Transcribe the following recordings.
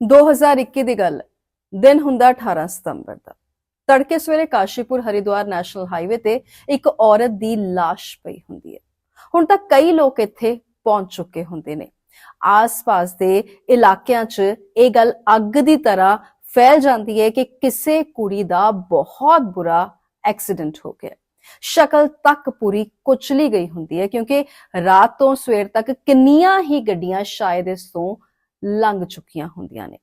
2021 ਦੀ ਗੱਲ ਹੈ। ਦਿਨ ਹੁੰਦਾ 18 ਸਤੰਬਰ ਦਾ ਤੜਕੇ ਸਵੇਰੇ ਕਾਸ਼ੀਪੁਰ ਹਰਿਦੁਆਰ ਨੈਸ਼ਨਲ ਹਾਈਵੇ ਤੇ ਇੱਕ ਔਰਤ ਦੀ ਲਾਸ਼ ਪਈ ਹੁੰਦੀ ਹੈ ਹੁਣ ਤੱਕ ਕਈ ਲੋਕ ਇੱਥੇ ਪਹੁੰਚ ਚੁੱਕੇ ਹੁੰਦੇ ਨੇ ਆਸ-ਪਾਸ ਦੇ ਇਲਾਕਿਆਂ 'ਚ ਇਹ ਗੱਲ ਅੱਗ ਦੀ ਤਰ੍ਹਾਂ ਫੈਲ ਜਾਂਦੀ ਹੈ ਕਿ ਕਿਸੇ ਕੁੜੀ ਦਾ ਬਹੁਤ ਬੁਰਾ ਐਕਸੀਡੈਂਟ ਹੋ ਗਿਆ ਸ਼ਕਲ ਤੱਕ ਪੂਰੀ ਕੁਚਲੀ ਗਈ ਹੁੰਦੀ ਹੈ ਕਿਉਂਕਿ ਰਾਤ ਤੋਂ ਸਵੇਰ ਤੱਕ ਕਿੰਨੀਆਂ ਹੀ ਗੱਡੀਆਂ ਸ਼ਾਇਦ ਇਸ ਤੋਂ ਲੰਘ ਚੁੱਕੀਆਂ ਹੁੰਦੀਆਂ ਨੇ।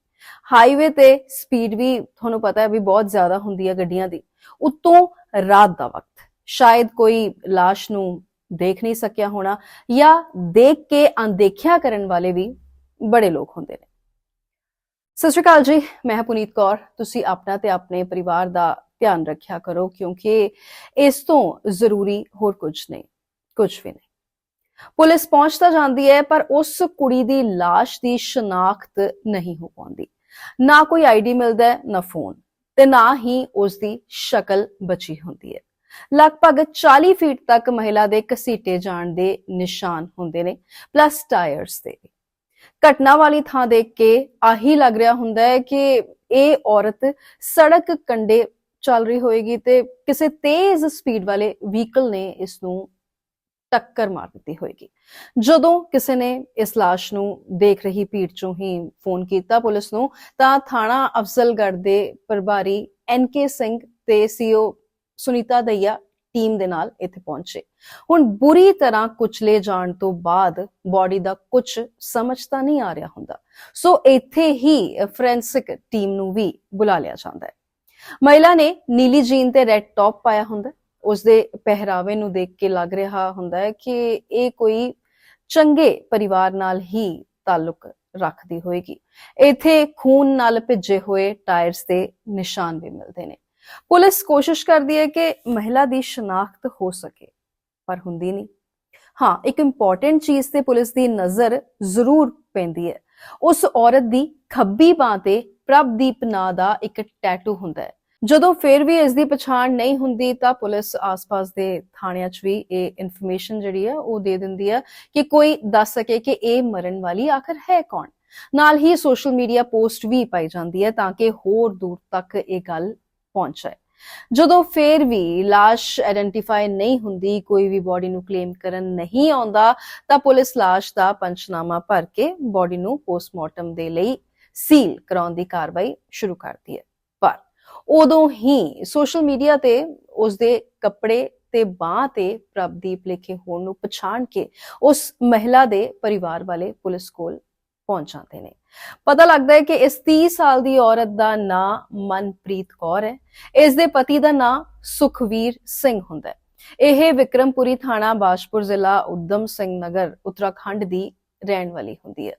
ਹਾਈਵੇ ਤੇ ਸਪੀਡ ਵੀ ਤੁਹਾਨੂੰ ਪਤਾ ਹੈ ਵੀ ਬਹੁਤ ਜ਼ਿਆਦਾ ਹੁੰਦੀ ਹੈ ਗੱਡੀਆਂ ਦੀ। ਉਤੋਂ ਰਾਤ ਦਾ ਵਕਤ। ਸ਼ਾਇਦ ਕੋਈ লাশ ਨੂੰ ਦੇਖ ਨਹੀਂ ਸਕਿਆ ਹੋਣਾ ਜਾਂ ਦੇਖ ਕੇ ਅਣਦੇਖਿਆ ਕਰਨ ਵਾਲੇ ਵੀ ਬੜੇ ਲੋਕ ਹੁੰਦੇ ਨੇ। ਸਤਿ ਸ਼੍ਰੀ ਅਕਾਲ ਜੀ, ਮੈਂ ਪੁਨੀਤ ਕੌਰ। ਤੁਸੀਂ ਆਪਣਾ ਤੇ ਆਪਣੇ ਪਰਿਵਾਰ ਦਾ ਧਿਆਨ ਰੱਖਿਆ ਕਰੋ ਕਿਉਂਕਿ ਇਸ ਤੋਂ ਜ਼ਰੂਰੀ ਹੋਰ ਕੁਝ ਨਹੀਂ, ਕੁਝ ਵੀ ਨਹੀਂ। ਪੁਲਿਸ ਪਹੁੰਚ ਤਾਂ ਜਾਂਦੀ ਹੈ, ਪਰ ਉਸ ਕੁੜੀ ਦੀ লাশ ਦੀ ਸ਼ਨਾਖਤ ਨਹੀਂ ਹੋ ਪਾਉਂਦੀ। ਨਾ ਕੋਈ ਆਈਡੀ ਮਿਲਦਾ ਹੈ, ਨਾ ਫੋਨ ਤੇ ਨਾ ਹੀ ਉਸ ਦੀ ਸ਼ਕਲ ਬਚੀ ਹੁੰਦੀ ਹੈ। ਲਗਭਗ 40 ਫੀਟ ਤੱਕ ਮਹਿਲਾ ਦੇ ਘਸੀਟੇ ਜਾਣ ਦੇ ਨਿਸ਼ਾਨ ਹੁੰਦੇ ਨੇ ਪਲੱਸ ਟਾਇਰਸ ਦੇ। ਘਟਨਾ ਵਾਲੀ ਥਾਂ ਦੇਖ ਕੇ ਆਹੀ ਲੱਗ ਰਿਹਾ ਹੁੰਦਾ ਹੈ ਕਿ ਇਹ ਔਰਤ ਸੜਕ ਕੰਡੇ ਚੱਲ ਰਹੀ ਹੋਏਗੀ ਤੇ ਕਿਸੇ ਤੇਜ਼ ਸਪੀਡ ਵਾਲੇ ਵਹੀਕਲ ਨੇ ਇਸ ਨੂੰ ਟੱਕਰ ਮਾਰ ਦਿੱਤੀ ਹੋਏਗੀ। ਜਦੋਂ ਕਿਸੇ ਨੇ ਇਸ লাশ ਨੂੰ ਦੇਖ ਰਹੀ ਭੀੜ ਚੋਂ ਹੀ ਫੋਨ ਕੀਤਾ ਪੁਲਿਸ ਨੂੰ, ਤਾਂ ਥਾਣਾ ਅਫਜ਼ਲਗੜ੍ਹ ਦੇ ਪ੍ਰਭਾਰੀ ਐਨਕੇ ਸਿੰਘ ਤੇ ਸੀਓ ਸੁਨੀਤਾ ਦਈਆ ਟੀਮ ਦੇ ਨਾਲ ਇੱਥੇ ਪਹੁੰਚੇ। ਹੁਣ ਬੁਰੀ ਤਰ੍ਹਾਂ ਕੁਚਲੇ ਜਾਣ ਤੋਂ ਬਾਅਦ ਬਾਡੀ ਦਾ ਕੁਝ ਸਮਝ ਤਾਂ ਨਹੀਂ ਆ ਰਿਹਾ ਹੁੰਦਾ। ਸੋ ਇੱਥੇ ਹੀ ਫੋਰੈਂਸਿਕ ਟੀਮ ਨੂੰ ਵੀ ਬੁਲਾ ਲਿਆ ਜਾਂਦਾ ਹੈ। ਮਹਿਲਾ ਨੇ ਨੀਲੀ ਜੀਨ ਤੇ ਰੈੱਡ ਟੌਪ ਪਾਇਆ ਹੁੰਦਾ ਹੈ। ਉਸਦੇ ਪਹਿਰਾਵੇ ਨੂੰ ਦੇਖ ਕੇ ਲੱਗ ਰਿਹਾ ਹੁੰਦਾ ਹੈ ਕਿ ਇਹ ਕੋਈ ਚੰਗੇ ਪਰਿਵਾਰ ਨਾਲ ਹੀ ਤਾਲੁਕ ਰੱਖਦੀ ਹੋਏਗੀ। ਇੱਥੇ ਖੂਨ ਨਾਲ ਭਿੱਜੇ ਹੋਏ ਟਾਇਰਸ ਦੇ ਨਿਸ਼ਾਨ ਵੀ ਮਿਲਦੇ ਨੇ। ਪੁਲਿਸ ਕੋਸ਼ਿਸ਼ ਕਰਦੀ ਹੈ ਕਿ ਮਹਿਲਾ ਦੀ ਸ਼ਨਾਖਤ ਹੋ ਸਕੇ, ਪਰ ਹੁੰਦੀ ਨਹੀਂ। ਹਾਂ, ਇੱਕ ਇੰਪੋਰਟੈਂਟ ਚੀਜ਼ ਤੇ ਪੁਲਿਸ ਦੀ ਨਜ਼ਰ ਜ਼ਰੂਰ ਪੈਂਦੀ ਹੈ। ਉਸ ਔਰਤ ਦੀ ਖੱਬੀ ਬਾਹ ਤੇ ਪ੍ਰਭਦੀਪ ਨਾਂ ਦਾ ਇੱਕ ਟੈਟੂ ਹੁੰਦਾ ਹੈ। ਜਦੋਂ ਫਿਰ ਵੀ ਇਸ ਦੀ ਪਛਾਣ ਨਹੀਂ ਹੁੰਦੀ ਤਾਂ ਪੁਲਿਸ ਆਸ-ਪਾਸ ਦੇ ਥਾਣਿਆਂ 'ਚ ਵੀ ਇਹ ਇਨਫੋਰਮੇਸ਼ਨ ਜਿਹੜੀ ਹੈ ਉਹ ਦੇ ਦਿੰਦੀ ਹੈ ਕਿ ਕੋਈ ਦੱਸ ਸਕੇ ਕਿ ਇਹ ਮਰਨ ਵਾਲੀ ਆਖਰ ਹੈ ਕੌਣ ਨਾਲ ਹੀ ਸੋਸ਼ਲ ਮੀਡੀਆ ਪੋਸਟ ਵੀ ਪਾਈ ਜਾਂਦੀ ਹੈ ਤਾਂ ਕਿ ਹੋਰ ਦੂਰ ਤੱਕ ਇਹ ਗੱਲ ਪਹੁੰਚ ਜਾਏ ਜਦੋਂ ਫੇਰ ਵੀ লাশ ਆਇਡੈਂਟੀਫਾਈ ਨਹੀਂ ਹੁੰਦੀ ਕੋਈ ਵੀ ਬਾਡੀ ਨੂੰ ਕਲੇਮ ਕਰਨ ਨਹੀਂ ਆਉਂਦਾ ਤਾਂ ਪੁਲਿਸ লাশ ਦਾ ਪੰਚਨਾਮਾ ਭਰ ਕੇ ਬਾਡੀ ਨੂੰ ਪੋਸਟਮਾਰਟਮ ਦੇ ਲਈ ਸੀਲ ਕਰਾਉਣ ਦੀ ਕਾਰਵਾਈ ਸ਼ੁਰੂ ਕਰਦੀ ਹੈ ਪਰ ਉਦੋਂ ਹੀ ਸੋਸ਼ਲ ਮੀਡੀਆ ਤੇ ਉਸਦੇ ਕੱਪੜੇ ਤੇ ਬਾਹ ਤੇ ਪ੍ਰਭਦੀਪ ਲਿਖੇ ਹੋਣ ਨੂੰ ਪਛਾਣ ਕੇ ਉਸ ਮਹਿਲਾ ਦੇ ਪਰਿਵਾਰ ਵਾਲੇ ਪੁਲਿਸ ਕੋਲ ਪਹੁੰਚ ਜਾਂਦੇ ਨੇ। ਪਤਾ ਲੱਗਦਾ ਹੈ ਕਿ ਇਸ 30 ਸਾਲ ਦੀ ਔਰਤ ਦਾ ਨਾਂ ਮਨਪ੍ਰੀਤ ਕੌਰ ਹੈ। ਇਸ ਦੇ ਪਤੀ ਦਾ ਨਾਂ ਸੁਖਵੀਰ ਸਿੰਘ ਹੁੰਦਾ ਹੈ। ਇਹ ਵਿਕਰਮਪੁਰੀ ਥਾਣਾ ਬਾਸ਼ਪੁਰ ਜ਼ਿਲ੍ਹਾ ਉਦਮ ਸਿੰਘ ਨਗਰ, ਉੱਤਰਾਖੰਡ ਦੀ ਰਹਿਣ ਵਾਲੀ ਹੁੰਦੀ ਹੈ।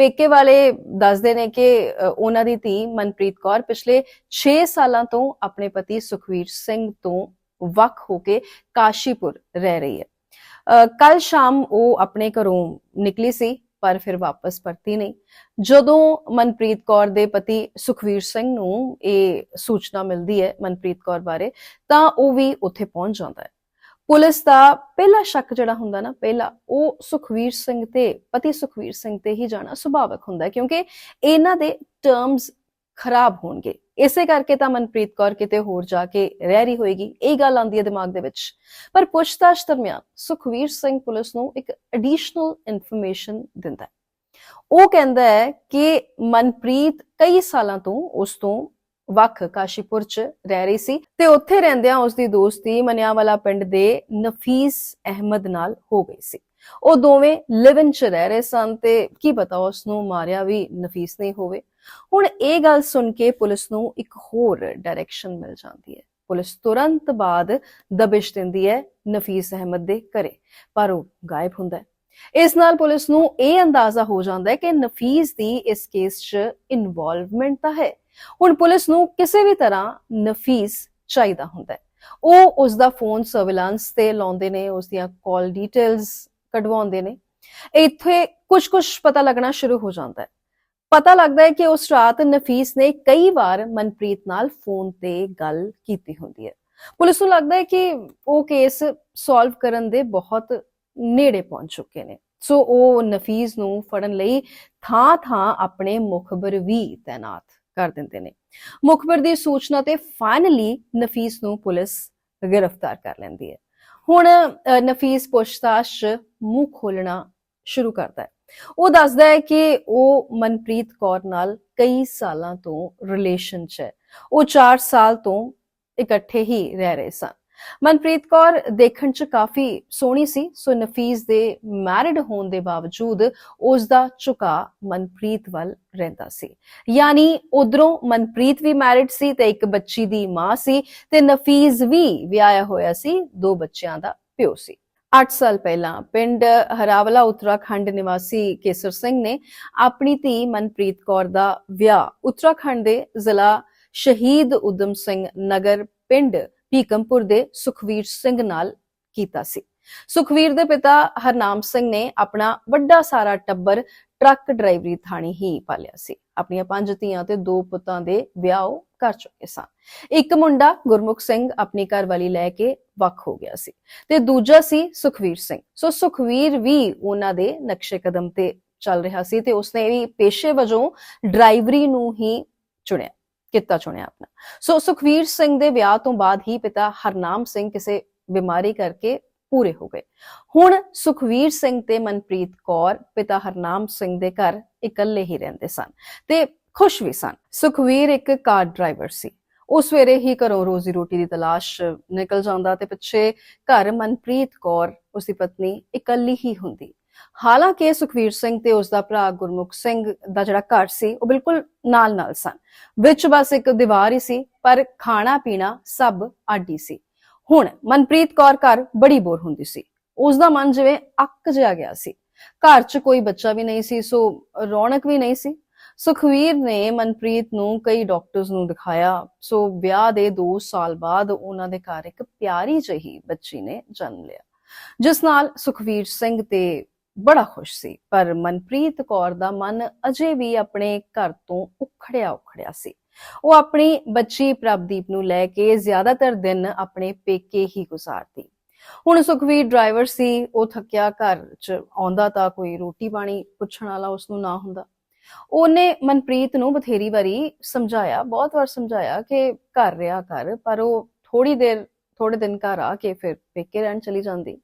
ਪੇਕੇ ਵਾਲੇ ਦੱਸਦੇ ਨੇ ਕਿ ਉਹਨਾਂ ਦੀ ਧੀ ਮਨਪ੍ਰੀਤ ਕੌਰ ਪਿਛਲੇ 6 ਸਾਲਾਂ ਤੋਂ ਆਪਣੇ ਪਤੀ ਸੁਖਵੀਰ ਸਿੰਘ ਤੋਂ ਵੱਖ ਹੋ ਕੇ ਕਾਸ਼ੀਪੁਰ ਰਹਿ ਰਹੀ ਹੈ। ਕੱਲ ਸ਼ਾਮ ਉਹ ਆਪਣੇ ਘਰੋਂ ਨਿਕਲੀ ਸੀ, ਪਰ ਫਿਰ ਵਾਪਸ ਪਰਤੀ ਨਹੀਂ। ਜਦੋਂ ਮਨਪ੍ਰੀਤ ਕੌਰ ਦੇ ਪਤੀ ਸੁਖਵੀਰ ਸਿੰਘ ਨੂੰ ਇਹ ਸੂਚਨਾ ਮਿਲਦੀ ਹੈ ਮਨਪ੍ਰੀਤ ਕੌਰ ਬਾਰੇ, ਤਾਂ ਉਹ ਵੀ ਉੱਥੇ ਪਹੁੰਚ ਜਾਂਦਾ ਹੈ। ਪੁਲਿਸ ਦਾ ਪਹਿਲਾ ਸ਼ੱਕ ਜਿਹੜਾ ਹੁੰਦਾ ਨਾ, ਪਹਿਲਾ, ਉਹ ਸੁਖਵੀਰ ਸਿੰਘ ਤੇ ਪਤੀ ਸੁਖਵੀਰ ਸਿੰਘ ਤੇ ਹੀ ਜਾਣਾ ਸੁਭਾਵਕ ਹੁੰਦਾ ਕਿਉਂਕਿ ਇਹਨਾਂ ਦੇ ਟਰਮਸ ਖਰਾਬ ਹੋਣਗੇ। ਇਸੇ ਕਰਕੇ ਤਾਂ ਮਨਪ੍ਰੀਤ ਕੌਰ ਕਿਤੇ ਹੋਰ ਜਾ ਕੇ ਰਹਿ ਰਹੀ ਹੋਏਗੀ, ਇਹ ਗੱਲ ਆਉਂਦੀ ਹੈ ਦਿਮਾਗ ਦੇ ਵਿੱਚ। ਪਰ ਪੁੱਛਤਾਛ ਦਰਮਿਆਨ ਸੁਖਵੀਰ ਸਿੰਘ ਪੁਲਿਸ ਨੂੰ ਇੱਕ ਐਡੀਸ਼ਨਲ ਇਨਫੋਰਮੇਸ਼ਨ ਦਿੰਦਾ ਹੈ। ਉਹ ਕਹਿੰਦਾ ਹੈ ਕਿ ਮਨਪ੍ਰੀਤ ਕਈ ਸਾਲਾਂ ਤੋਂ ਉਸ ਤੋਂ ਵੱਖ ਕਾਸ਼ੀਪੁਰ ਚ ਰਹਿ ਰਹੀ ਸੀ ਤੇ ਉੱਥੇ ਰਹਿੰਦਿਆਂ ਉਸ ਦੀ ਦੋਸਤੀ ਮਨਿਆਵਾਲਾ ਪਿੰਡ ਦੇ ਨਫੀਸ ਅਹਿਮਦ ਨਾਲ ਹੋ ਗਈ ਸੀ। ਉਹ ਦੋਵੇਂ ਲਿਵ ਇਨ ਚ ਰਹਿ ਰਹੇ ਸਨ ਤੇ ਕੀ ਪਤਾ ਉਸ ਨੂੰ ਮਾਰਿਆ ਵੀ ਨਫੀਸ ਨਹੀਂ ਹੋਵੇ। ਹੁਣ ਇਹ ਗੱਲ ਸੁਣ ਕੇ ਪੁਲਿਸ ਨੂੰ ਇੱਕ ਹੋਰ ਡਾਇਰੈਕਸ਼ਨ ਮਿਲ ਜਾਂਦੀ ਹੈ। ਪੁਲਿਸ ਤੁਰੰਤ ਬਾਅਦ ਦਬਿਸ਼ ਦਿੰਦੀ ਹੈ ਨਫੀਸ ਅਹਿਮਦ ਦੇ ਘਰੇ, ਪਰ ਉਹ ਗਾਇਬ ਹੁੰਦਾ ਹੈ। ਇਸ ਨਾਲ ਪੁਲਿਸ ਨੂੰ ਇਹ ਅੰਦਾਜ਼ਾ ਹੋ ਜਾਂਦਾ ਹੈ ਕਿ ਨਫੀਸ ਦੀ ਇਸ ਕੇਸ 'ਚ ਇਨਵੋਲਵਮੈਂਟ ਤਾਂ ਹੈ ਹੁਣ ਪੁਲਿਸ ਨੂੰ ਕਿਸੇ ਵੀ ਤਰ੍ਹਾਂ ਨਫੀਸ ਚਾਹੀਦਾ ਹੁੰਦਾ ਹੈ। ਉਹ ਉਸ ਦਾ ਫੋਨ ਸਰਵੇਲੈਂਸ ਤੇ ਲਾਉਂਦੇ ਨੇ ਉਸ ਦੀਆਂ ਕਾਲ ਡੀਟੇਲਸ ਕਢਵਾਉਂਦੇ ਨੇ। ਇੱਥੇ ਕੁਝ ਕੁਝ ਪਤਾ ਲੱਗਣਾ ਸ਼ੁਰੂ ਹੋ ਜਾਂਦਾ ਹੈ। ਪਤਾ ਲੱਗਦਾ ਹੈ ਕਿ ਉਸ ਰਾਤ ਨਫੀਸ ਨੇ ਕਈ ਵਾਰ ਮਨਪ੍ਰੀਤ ਨਾਲ ਫੋਨ ਤੇ ਗੱਲ ਕੀਤੀ ਹੁੰਦੀ ਹੈ। ਪੁਲਿਸ ਨੂੰ ਲੱਗਦਾ ਹੈ ਕਿ ਉਹ ਕੇਸ ਸੋਲਵ ਕਰਨ ਦੇ ਬਹੁਤ ਨੇੜੇ ਪਹੁੰਚ ਚੁੱਕੇ ਨੇ। ਸੋ ਉਹ ਨਫੀਸ ਨੂੰ ਫੜਨ ਲਈ ਥਾਂ ਥਾਂ ਆਪਣੇ ਮੁਖਬਰ ਵੀ ਤਾਇਨਾਤ ਕਰ ਦਿੰਦੇ ਨੇ। ਮੁਖਬਰ ਦੀ ਸੂਚਨਾ ਤੇ ਫਾਈਨਲੀ ਨਫੀਸ ਨੂੰ ਪੁਲਿਸ ਗ੍ਰਿਫਤਾਰ ਕਰ ਲੈਂਦੀ ਹੈ। ਹੁਣ ਨਫੀਸ ਪੁੱਛਤਾਛ 'ਚ ਮੂੰਹ ਖੋਲਣਾ ਸ਼ੁਰੂ ਕਰਦਾ ਹੈ। ਉਹ ਦੱਸਦਾ ਹੈ ਕਿ ਉਹ ਮਨਪ੍ਰੀਤ ਕੌਰ ਨਾਲ ਕਈ ਸਾਲਾਂ ਤੋਂ ਰਿਲੇਸ਼ਨ 'ਚ ਹੈ। ਉਹ 4 ਸਾਲ ਤੋਂ ਇਕੱਠੇ ਹੀ ਰਹਿ ਰਹੇ ਸਨ। ਮਨਪ੍ਰੀਤ ਕੌਰ ਦੇਖਣ 'ਚ ਕਾਫੀ ਸੋਹਣੀ ਸੀ, ਸੋ ਨਫੀਸ ਦੇ ਮੈਰਿਡ ਹੋਣ ਦੇ ਬਾਵਜੂਦ ਉਸ ਦਾ ਝੁਕਾ ਮਨਪ੍ਰੀਤ ਵੱਲ ਰਹਿੰਦਾ ਸੀ। ਯਾਨੀ ਉਧਰੋਂ ਮਨਪ੍ਰੀਤ ਵੀ ਮੈਰਿਡ ਸੀ ਤੇ ਇੱਕ ਬੱਚੀ ਦੀ ਮਾਂ ਸੀ ਤੇ ਨਫੀਸ ਵੀ ਵਿਆਹਿਆ ਹੋਇਆ ਸੀ, ਦੋ ਬੱਚਿਆਂ ਦਾ ਪਿਓ ਸੀ। 8 ਸਾਲ ਪਹਿਲਾਂ ਪਿੰਡ ਹਰਾਵਲਾ ਉੱਤਰਾਖੰਡ ਨਿਵਾਸੀ ਕੇਸਰ ਸਿੰਘ ਨੇ ਆਪਣੀ ਧੀ ਮਨਪ੍ਰੀਤ ਕੌਰ ਦਾ ਵਿਆਹ ਉੱਤਰਾਖੰਡ ਦੇ ਜ਼ਿਲ੍ਹਾ ਸ਼ਹੀਦ ਉਦਮ ਸਿੰਘ ਨਗਰ ਪਿੰਡ ਭੀਕਮਪੁਰ ਦੇ ਸੁਖਵੀਰ ਸਿੰਘ ਨਾਲ ਕੀਤਾ ਸੀ। ਸੁਖਵੀਰ ਦੇ ਪਿਤਾ ਹਰਨਾਮ ਸਿੰਘ ਨੇ ਆਪਣਾ ਵੱਡਾ ਸਾਰਾ ਟੱਬਰ ਟਰੱਕ ਡਰਾਈਵਰੀ ਥਾਣੀ ਹੀ ਪਾਲਿਆ ਸੀ। ਆਪਣੀਆਂ ਪੰਜ ਧੀਆਂ ਤੇ ਦੋ ਪੁੱਤਾਂ ਦੇ ਵਿਆਹ ਉਹ ਕਰ ਚੁੱਕੇ ਸਨ। ਇੱਕ ਮੁੰਡਾ ਗੁਰਮੁਖ ਸਿੰਘ ਆਪਣੀ ਘਰਵਾਲੀ ਲੈ ਕੇ ਵੱਖ ਹੋ ਗਿਆ ਸੀ ਤੇ ਦੂਜਾ ਸੀ ਸੁਖਵੀਰ ਸਿੰਘ। ਸੋ ਸੁਖਵੀਰ ਵੀ ਉਹਨਾਂ ਦੇ ਨਕਸ਼ੇ ਕਦਮ ਤੇ ਚੱਲ ਰਿਹਾ ਸੀ ਤੇ ਉਸਨੇ ਵੀ ਪੇਸ਼ੇ ਵਜੋਂ ਡਰਾਈਵਰੀ ਨੂੰ ਹੀ ਚੁਣਿਆ। ਕਿੱਤਾ ਚੁਣਿਆ ਆਪਣਾ। ਸੋ ਸੁਖਵੀਰ ਸਿੰਘ ਦੇ ਵਿਆਹ ਤੋਂ ਬਾਅਦ ਹੀ ਪਿਤਾ ਹਰਨਾਮ ਸਿੰਘ ਕਿਸੇ ਬਿਮਾਰੀ ਕਰਕੇ ਪੂਰੇ ਹੋ ਗਏ। ਹੁਣ ਸੁਖਵੀਰ ਸਿੰਘ ਤੇ ਮਨਪ੍ਰੀਤ ਕੌਰ ਪਿਤਾ ਹਰਨਾਮ ਸਿੰਘ ਦੇ ਘਰ ਇਕੱਲੇ ਹੀ ਰਹਿੰਦੇ ਸਨ ਤੇ ਖੁਸ਼ ਵੀ ਸਨ। ਸੁਖਵੀਰ ਇੱਕ ਕਾਰ ਡਰਾਈਵਰ ਸੀ। ਉਹ ਸਵੇਰੇ ਹੀ ਘਰੋਂ ਰੋਜ਼ੀ ਰੋਟੀ ਦੀ ਤਲਾਸ਼ ਨਿਕਲ ਜਾਂਦਾ ਤੇ ਪਿੱਛੇ ਘਰ ਮਨਪ੍ਰੀਤ ਕੌਰ, ਉਸਦੀ ਪਤਨੀ ਇਕੱਲੀ ਹੀ ਹੁੰਦੀ। ਹਾਲਾਂਕਿ ਸੁਖਵੀਰ ਸਿੰਘ ਤੇ ਉਸ ਦਾ ਭਰਾ ਗੁਰਮੁਖ ਸਿੰਘ ਦਾ ਜਿਹੜਾ ਘਰ ਸੀ, ਉਹ ਬਿਲਕੁਲ ਨਾਲ ਨਾਲ ਸਨ। ਵਿੱਚ ਬਸ ਇੱਕ ਦੀਵਾਰ ਹੀ ਸੀ, ਪਰ ਖਾਣਾ ਪੀਣਾ ਸਭ ਆਡੀ ਸੀ। ਹੁਣ ਮਨਪ੍ਰੀਤ ਕੌਰ ਘਰ ਬੜੀ ਬੋਰ ਹੁੰਦੀ ਸੀ। ਉਸ ਦਾ ਮਨ ਜਿਵੇਂ ਅੱਕ ਜਿਹਾ ਗਿਆ ਸੀ। ਘਰ 'ਚ ਕੋਈ ਬੱਚਾ ਵੀ ਨਹੀਂ ਸੀ, ਸੋ ਰੌਣਕ ਵੀ ਨਹੀਂ ਸੀ। ਸੁਖਵੀਰ ਨੇ ਮਨਪ੍ਰੀਤ ਨੂੰ ਕਈ ਡਾਕਟਰਸ ਨੂੰ ਦਿਖਾਇਆ। ਸੋ ਵਿਆਹ ਦੇ 2 ਸਾਲ ਬਾਅਦ ਉਹਨਾਂ ਦੇ ਘਰ ਇੱਕ ਪਿਆਰੀ ਜਿਹੀ ਬੱਚੀ ਨੇ ਜਨਮ ਲਿਆ। ਜਿਸ ਨਾਲ ਸੁਖਵੀਰ ਸਿੰਘ ਤੇ ਬੜਾ ਖੁਸ਼ ਸੀ, ਪਰ ਮਨਪ੍ਰੀਤ ਕੌਰ ਦਾ ਮਨ ਅਜੇ ਵੀ ਆਪਣੇ ਘਰ ਤੋਂ ਉਖੜਿਆ ਉਖੜਿਆ ਸੀ। ਉਹ ਆਪਣੀ ਬੱਚੀ ਪ੍ਰਭਦੀਪ ਨੂੰ ਲੈ ਕੇ ਜ਼ਿਆਦਾਤਰ ਦਿਨ ਆਪਣੇ ਪੇਕੇ ਹੀ ਗੁਜ਼ਾਰਦੀ। ਹੁਣ ਸੁਖਵੀਰ ਡਰਾਈਵਰ ਸੀ, ਉਹ ਥੱਕਿਆ ਘਰ 'ਚ ਆਉਂਦਾ ਤਾਂ ਕੋਈ ਰੋਟੀ ਪਾਣੀ ਪੁੱਛਣ ਵਾਲਾ ਉਸ ਨੂੰ ਨਾ ਹੁੰਦਾ। ਉਹਨੇ ਮਨਪ੍ਰੀਤ ਨੂੰ ਬਥੇਰੀ ਵਾਰੀ ਸਮਝਾਇਆ, ਬਹੁਤ ਵਾਰ ਸਮਝਾਇਆ ਕਿ ਘਰ ਰਿਆ ਕਰ, ਪਰ ਉਹ ਥੋੜੀ ਦੇਰ ਥੋੜੇ ਦਿਨ ਘਰ ਆ ਕੇ ਫਿਰ ਪੇਕੇ ਰਹਿਣ ਚਲੀ ਜਾਂਦੀ।